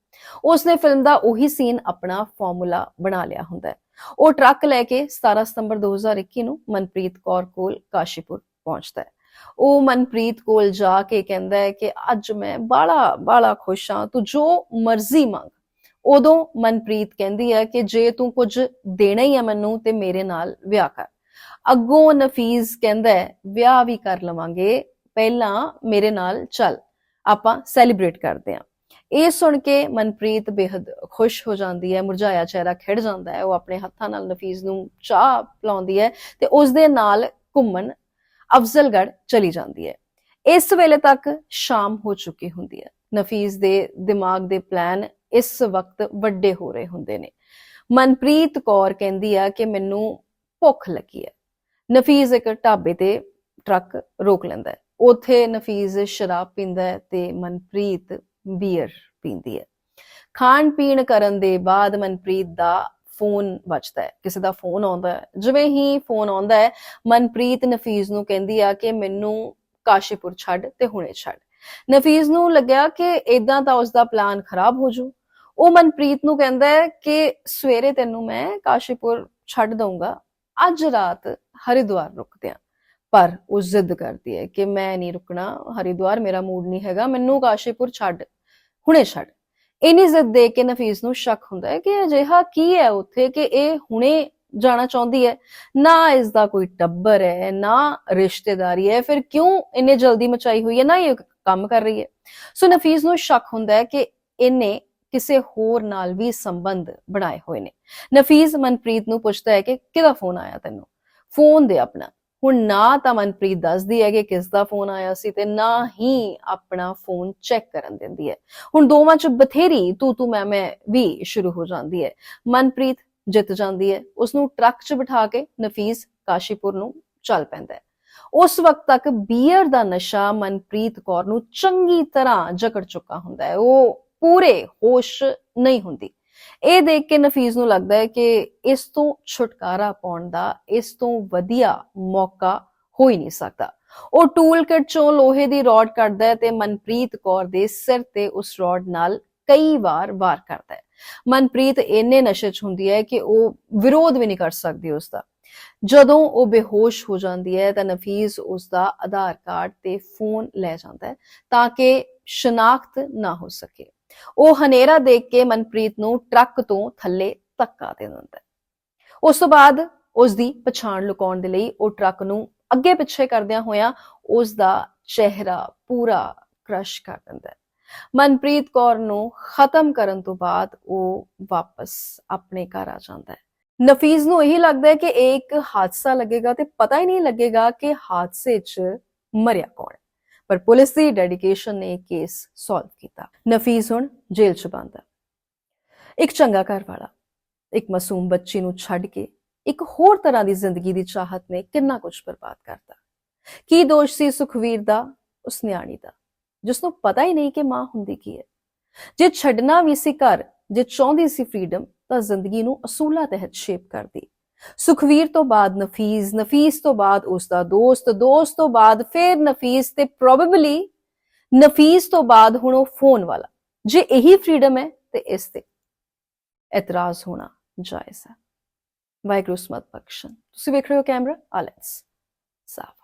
ਉਸਨੇ ਫਿਲਮ ਦਾ ਉਹੀ ਸੀਨ ਆਪਣਾ ਫਾਰਮੂਲਾ ਬਣਾ ਲਿਆ ਹੁੰਦਾ ਹੈ। ਉਹ ਟਰੱਕ ਲੈ ਕੇ 17 ਸਤੰਬਰ 2021 ਨੂੰ ਮਨਪ੍ਰੀਤ ਕੌਰ ਕੋਲ ਕਾਸ਼ੀਪੁਰ ਪਹੁੰਚਦਾ ਹੈ। ਉਹ ਮਨਪ੍ਰੀਤ ਕੋਲ ਜਾ ਕੇ ਕਹਿੰਦਾ ਹੈ ਕਿ ਅੱਜ ਮੈਂ ਬਾਲਾ ਬਾਲਾ ਖੁਸ਼ ਹਾਂ, ਤੂੰ ਜੋ ਮਰਜ਼ੀ ਮੰਗ। ਉਦੋਂ ਮਨਪ੍ਰੀਤ ਕਹਿੰਦੀ ਹੈ ਕਿ ਜੇ ਤੂੰ ਕੁਝ ਦੇਣਾ ਹੀ ਹੈ ਮੈਨੂੰ ਤੇ ਮੇਰੇ ਨਾਲ ਵਿਆਹ ਕਰ। ਅੱਗੋਂ ਨਫ਼ੀਜ਼ ਕਹਿੰਦਾ ਹੈ, ਵਿਆਹ ਵੀ ਕਰ ਲਵਾਂਗੇ, ਪਹਿਲਾਂ ਮੇਰੇ ਨਾਲ ਚੱਲ, ਆਪਾਂ ਸੈਲੀਬ੍ਰੇਟ ਕਰਦੇ ਹਾਂ। ਇਹ ਸੁਣ ਕੇ ਮਨਪ੍ਰੀਤ ਬੇहद ਖੁਸ਼ ਹੋ ਜਾਂਦੀ ਹੈ, ਮੁਰਝਾਇਆ ਚਿਹਰਾ ਖਿੜ ਜਾਂਦਾ ਹੈ, ਉਹ ਆਪਣੇ ਹੱਥਾਂ ਨਾਲ ਨਫ਼ੀਜ਼ ਨੂੰ ਚਾਹ ਪਿਲਾਉਂਦੀ ਹੈ ਤੇ ਉਸ ਦੇ ਨਾਲ ਘੁੰਮਣ ਅਫਜ਼ਲਗੜ ਚਲੀ ਜਾਂਦੀ ਹੈ। ਇਸ ਵੇਲੇ ਤੱਕ ਸ਼ਾਮ ਹੋ ਚੁੱਕੀ ਹੁੰਦੀ ਹੈ। ਨਫ਼ੀਜ਼ ਦੇ ਦਿਮਾਗ ਦੇ ਪਲਾਨ ਇਸ ਵਕਤ ਵੱਡੇ ਹੋ ਰਹੇ ਹੁੰਦੇ ਨੇ। ਮਨਪ੍ਰੀਤ ਕੌਰ ਕਹਿੰਦੀ ਆ ਕਿ ਮੈਨੂੰ ਭੁੱਖ ਲੱਗੀ ਹੈ ਨਫ਼ੀਜ਼ ਇੱਕ ਢਾਬੇ ਤੇ ਟਰੱਕ ਰੋਕ ਲੈਂਦਾ ਹੈ। ਉਥੇ ਨਫੀਸ ਸ਼ਰਾਬ ਪੀਂਦਾ ਹੈ ਤੇ ਮਨਪ੍ਰੀਤ ਬੀਅਰ ਪੀਂਦੀ ਹੈ। ਖਾਣ ਪੀਣ ਕਰਨ ਦੇ ਬਾਅਦ ਮਨਪ੍ਰੀਤ ਦਾ ਫੋਨ ਵੱਜਦਾ ਹੈ। ਕਿਸੇ ਦਾ ਫੋਨ ਆਉਂਦਾ ਹੈ। ਜਿਵੇਂ ਹੀ ਫੋਨ ਆਉਂਦਾ ਹੈ, ਮਨਪ੍ਰੀਤ ਨਫ਼ੀਜ਼ ਨੂੰ ਕਹਿੰਦੀ ਆ ਕਿ ਮੈਨੂੰ ਕਾਸ਼ੀਪੁਰ ਛੱਡ ਤੇ ਹੁਣੇ ਛੱਡ। ਨਫ਼ੀਜ਼ ਨੂੰ ਲੱਗਿਆ ਕਿ ਇਦਾਂ ਤਾਂ ਉਸ ਦਾ ਪਲਾਨ ਖਰਾਬ ਹੋ ਜੂ ਉਹ ਮਨਪ੍ਰੀਤ ਨੂੰ ਕਹਿੰਦਾ ਹੈ ਕਿ ਸਵੇਰੇ ਤੈਨੂੰ ਮੈਂ ਕਾਸ਼ੀਪੁਰ ਛੱਡ ਦਊਂਗਾ। ਅੱਜ ਰਾਤ ਹਰਿਦੁਆਰ ਰੁਕਦੇ ਹਾਂ ਪਰ ਉਹ ਜ਼ਿੱਦ ਕਰਦੀ ਹੈ ਕਿ ਮੈਂ ਨਹੀਂ ਰੁਕਣਾ, ਹਰਿਦੁਆਰ ਮੇਰਾ ਮੂਡ ਨਹੀਂ ਹੈਗਾ, ਮੈਨੂੰ ਕਾਸ਼ੀਪੁਰ ਛੱਡ, ਹੁਣੇ ਛੱਡ। ਇਨੀ ਜ਼ਿੱਦ ਦੇ ਕੇ ਨਫੀਸ ਨੂੰ ਸ਼ੱਕ ਹੁੰਦਾ ਹੈ ਕਿ ਅਜਿਹਾ ਕੀ ਹੈ ਉੱਥੇ ਕਿ ਇਹ ਹੁਣੇ ਜਾਣਾ ਚਾਹੁੰਦੀ ਹੈ। ਨਾ ਇਸ ਦਾ ਕੋਈ ਟੱਬਰ ਹੈ, ਨਾ ਰਿਸ਼ਤੇਦਾਰੀ ਹੈ, ਫਿਰ ਕਿਉਂ ਇੰਨੇ ਜਲਦੀ ਮਚਾਈ ਹੋਈ ਹੈ, ਨਾ ਇਹ ਕੰਮ ਕਰ ਰਹੀ ਹੈ। ਸੋ ਨਫੀਸ ਨੂੰ ਸ਼ੱਕ ਹੁੰਦਾ ਹੈ ਕਿ ਇਹਨੇ ਕਿਸੇ ਹੋਰ ਨਾਲ ਵੀ ਸੰਬੰਧ ਬਣਾਏ ਹੋਏ ਨੇ। ਨਫ਼ੀਜ਼ ਮਨਪ੍ਰੀਤ ਨੂੰ ਪੁੱਛਦਾ ਹੈ ਕਿ ਕਿਹਦਾ ਫੋਨ ਆਇਆ ਤੈਨੂੰ? ਫੋਨ ਦੇ ਆਪਣਾ। ਹੁਣ ਨਾ ਤਾਂ ਮਨਪ੍ਰੀਤ ਦੱਸਦੀ ਹੈ ਕਿ ਕਿਸ ਦਾ ਫੋਨ ਆਇਆ ਸੀ ਤੇ ਨਾ ਹੀ ਆਪਣਾ ਫੋਨ ਚੈੱਕ ਕਰਨ ਦਿੰਦੀ ਹੈ। ਹੁਣ ਦੋਵਾਂ ਚ ਬਥੇਰੀ ਤੂੰ ਤੂੰ ਮੈਂ ਮੈਂ ਵੀ ਸ਼ੁਰੂ ਹੋ ਜਾਂਦੀ ਹੈ। ਮਨਪ੍ਰੀਤ ਜਿੱਤ ਜਾਂਦੀ ਹੈ। ਉਸ ਨੂੰ ਟਰੱਕ 'ਚ ਬਿਠਾ ਕੇ ਨਫੀਸ ਕਾਸ਼ੀਪੁਰ ਨੂੰ ਚੱਲ ਪੈਂਦਾ ਹੈ। ਉਸ ਵਕਤ ਤੱਕ ਬੀਅਰ ਦਾ ਨਸ਼ਾ ਮਨਪ੍ਰੀਤ ਕੌਰ ਨੂੰ ਚੰਗੀ ਤਰ੍ਹਾਂ ਜਕੜ ਚੁੱਕਾ ਹੁੰਦਾ ਹੈ। ਉਹ ਪੂਰੇ ਹੋਸ਼ ਨਹੀਂ ਹੁੰਦੀ। ਇਹ ਦੇਖ ਕੇ ਨਫ਼ੀਜ਼ ਨੂੰ ਲੱਗਦਾ ਹੈ ਕਿ ਇਸ ਤੋਂ ਛੁਟਕਾਰਾ ਪਾਉਣ ਦਾ, ਇਸ ਤੋਂ ਵਧੀਆ ਮੌਕਾ ਹੋ ਹੀ ਨਹੀਂ ਸਕਦਾ। ਉਹ ਟੂਲ ਕਿਟ ਚੋਂ ਲੋਹੇ ਦੀ ਰੋਡ ਕੱਢਦਾ ਹੈ ਤੇ ਮਨਪ੍ਰੀਤ ਕੌਰ ਦੇ ਸਿਰ ਤੇ ਉਸ ਰੋਡ ਨਾਲ ਕਈ ਵਾਰ ਵਾਰ ਕਰਦਾ ਹੈ। ਮਨਪ੍ਰੀਤ ਇੰਨੇ ਨਸ਼ੇ 'ਚ ਹੁੰਦੀ ਹੈ ਕਿ ਉਹ ਵਿਰੋਧ ਵੀ ਨਹੀਂ ਕਰ ਸਕਦੀ ਉਸ ਦਾ ਜਦੋਂ ਉਹ ਬੇਹੋਸ਼ ਹੋ ਜਾਂਦੀ ਹੈ ਤਾਂ ਨਫ਼ੀਜ਼ ਉਸ ਦਾ ਆਧਾਰ ਕਾਰਡ ਤੇ ਫੋਨ ਲੈ ਜਾਂਦਾ ਹੈ ਤਾਂ ਕਿ ਸ਼ਨਾਖਤ ਨਾ ਹੋ ਸਕੇ। ਉਹ ਹਨੇਰਾ ਦੇਖ ਕੇ ਮਨਪ੍ਰੀਤ ਨੂੰ ਟਰੱਕ ਤੋਂ ਥੱਲੇ ਧੱਕਾ ਦੇ ਦਿੰਦਾ ਹੈ। ਉਸ ਤੋਂ ਬਾਅਦ ਉਸ ਦੀ ਪਛਾਣ ਲੁਕਾਉਣ ਦੇ ਲਈ ਉਹ ਟਰੱਕ ਨੂੰ ਅੱਗੇ ਪਿੱਛੇ ਕਰਦਿਆਂ ਹੋਇਆਂ ਉਸ ਦਾ ਚਿਹਰਾ ਪੂਰਾ ਕ੍ਰਸ਼ ਕਰ ਦਿੰਦਾ ਹੈ। ਮਨਪ੍ਰੀਤ ਕੌਰ ਨੂੰ ਖਤਮ ਕਰਨ ਤੋਂ ਬਾਅਦ ਉਹ ਵਾਪਸ ਆਪਣੇ ਘਰ ਆ ਜਾਂਦਾ ਹੈ। ਨਫੀਜ਼ ਨੂੰ ਇਹੀ ਲੱਗਦਾ ਹੈ ਕਿ ਇਹ ਇੱਕ ਹਾਦਸਾ ਲੱਗੇਗਾ ਤੇ ਪਤਾ ਹੀ ਨਹੀਂ ਲੱਗੇਗਾ ਕਿ ਹਾਦਸੇ 'ਚ ਮਰਿਆ ਕੌਣ ਹੈ। ਪਰ ਪੁਲਿਸ ਦੀ ਡੈਡੀਕੇਸ਼ਨ ਨੇ ਕੇਸ ਸੋਲਵ ਕੀਤਾ। ਨਫੀਜ਼ ਹੁਣ ਜੇਲ੍ਹ 'ਚ ਬੰਦ ਹੈ ਇੱਕ ਚੰਗਾ ਘਰ ਵਾਲਾ ਇੱਕ ਮਾਸੂਮ ਬੱਚੀ ਨੂੰ ਛੱਡ ਕੇ ਇੱਕ ਹੋਰ ਤਰ੍ਹਾਂ ਦੀ ਜ਼ਿੰਦਗੀ ਦੀ ਚਾਹਤ ਨੇ ਕਿੰਨਾ ਕੁਝ ਬਰਬਾਦ ਕਰਤਾ। ਕੀ ਦੋਸ਼ ਸੀ ਸੁਖਵੀਰ ਦਾ, ਉਸ ਨਿਆਣੀ ਦਾ? ਜਿਸ ਨੂੰ ਪਤਾ ਹੀ ਨਹੀਂ ਕਿ ਮਾਂ ਹੁੰਦੀ ਕੀ ਹੈ। ਜੇ ਛੱਡਣਾ ਵੀ ਸੀ ਘਰ, ਜੇ ਚਾਹੁੰਦੀ ਸੀ ਫਰੀडम ਤਾਂ ਜ਼ਿੰਦਗੀ ਨੂੰ ਅਸੂਲਾਂ ਤਹਿਤ ਸ਼ੇਪ ਕਰਦੀ। ਸੁਖਵੀਰ ਤੋਂ ਬਾਅਦ ਨਫੀਸ ਨਫੀਸ ਤੋਂ ਬਾਅਦ ਉਸ ਦਾ ਦੋਸਤ ਦੋਸਤ ਤੋਂ ਬਾਅਦ ਫਿਰ ਨਫੀਸ ਤੇ ਪ੍ਰੋਬੇਬਲੀ ਨਫੀਸ ਤੋਂ ਬਾਅਦ ਹੁਣ ਉਹ ਫੋਨ ਵਾਲਾ। ਜੇ ਇਹੀ ਫਰੀडम ਹੈ ਤੇ ਇਸ ਤੇ ਇਤਰਾਜ਼ ਹੋਣਾ ਜਾਇਜ਼ ਹੈ। ਵਾਹਿਗੁਰੂ ਸਮਤ ਬਖਸ਼ਣ। ਤੁਸੀਂ ਵੇਖ ਰਹੇ ਹੋ ਕੈਮਰਾ? ਆਲੈਟਸ ਸਾਫ਼।